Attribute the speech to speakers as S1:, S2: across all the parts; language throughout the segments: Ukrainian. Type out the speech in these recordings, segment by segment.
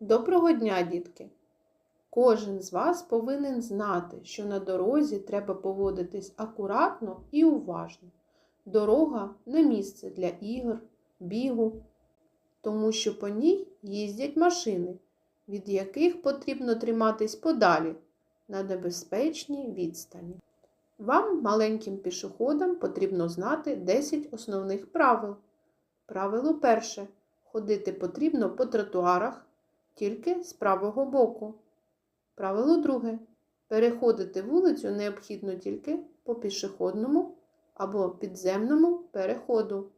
S1: Доброго дня, дітки! Кожен з вас повинен знати, що на дорозі треба поводитись акуратно і уважно. Дорога не місце для ігор, бігу, тому що по ній їздять машини, від яких потрібно триматись подалі на небезпечній відстані. Вам, маленьким пішоходам, потрібно знати 10 основних правил. Правило перше. Ходити потрібно по тротуарах тільки з правого боку. Правило друге. Переходити вулицю необхідно тільки по пішохідному або підземному переходу.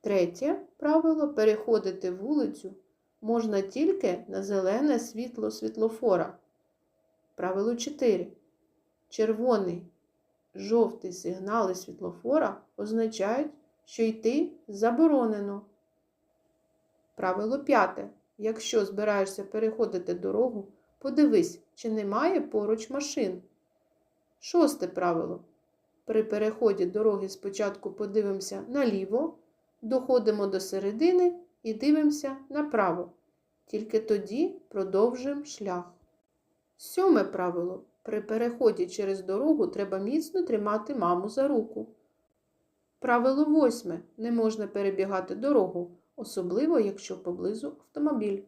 S1: Третє правило переходити вулицю можна тільки на зелене світло світлофора. Правило 4. Червоний, жовтий сигнали світлофора означають, що йти заборонено. Правило 5. Якщо збираєшся переходити дорогу, подивись, чи немає поруч машин. Шосте правило. При переході дороги спочатку подивимося наліво, доходимо до середини і дивимося направо. Тільки тоді продовжуємо шлях. Сьоме правило. При переході через дорогу треба міцно тримати маму за руку. Правило восьме. Не можна перебігати дорогу, особливо якщо поблизу автомобіль.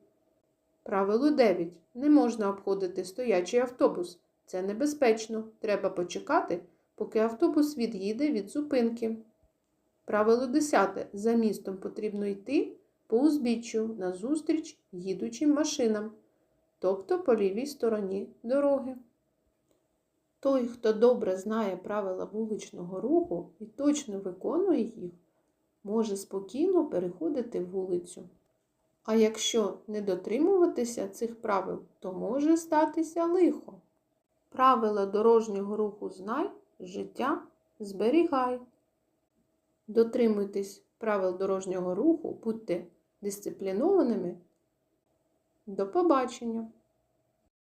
S1: Правило 9. Не можна обходити стоячий автобус. Це небезпечно. Треба почекати, поки автобус від'їде від зупинки. Правило 10. За містом потрібно йти по узбіччю назустріч їдучим машинам, тобто по лівій стороні дороги. Той, хто добре знає правила вуличного руху і точно виконує їх, може спокійно переходити вулицю. А якщо не дотримуватися цих правил, то може статися лихо. Правила дорожнього руху знай, життя зберігай. Дотримуйтесь правил дорожнього руху, будьте дисциплінованими. До побачення!